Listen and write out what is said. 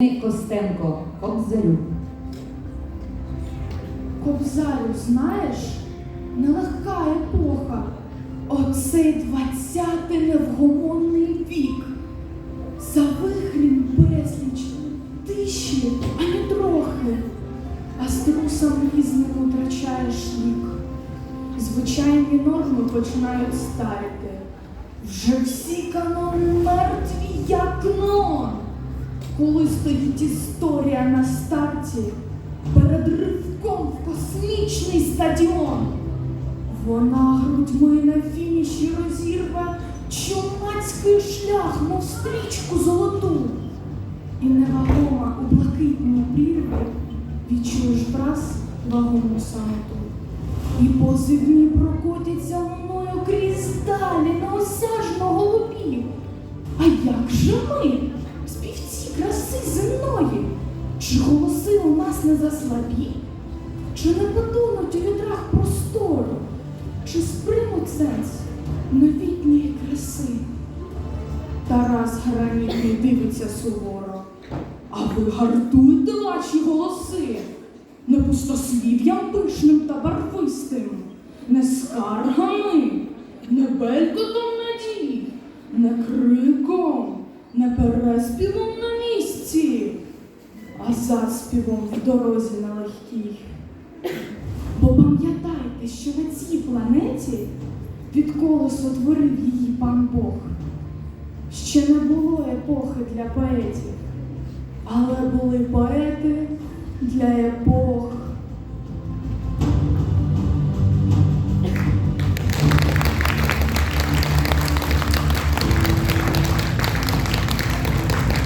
Костенко, Кобзарю. Кобзарю, знаєш, нелегка епоха. Оцей двадцятий невгомонний вік. За вихрін безліч, тиші, ані трохи, а з трусом різним втрачаєш лік. Звичайні норми починають старити. Вже всі канони мертві, як нон. Коли стоїть історія на старті, перед ривком в космічний стадіон. Вона грудьми на фініші розірве чумацький шлях, мов стрічку золоту. І невагома у блакитній прірві відчуєш враз вагому самоту. І позивні прокотяться луною крізь далі неосяжно голубів. А як же ми, краси земної? Чи голоси у нас не заслабі? Чи не потонуть у вітрах простору? Чи сприймуть сенс новітньої краси? Тарас гранітний дивиться суворо. А ви гартуєте ваші голоси, не пустослів'ям пишним та барвистим, не скаргами, не белькотом надій, не криком, не переспівом а заспівом в дорозі на легкій. Бо пам'ятайте, що на цій планеті від колесо творив її пан Бог. Ще не було епохи для поетів, але були поети для епох.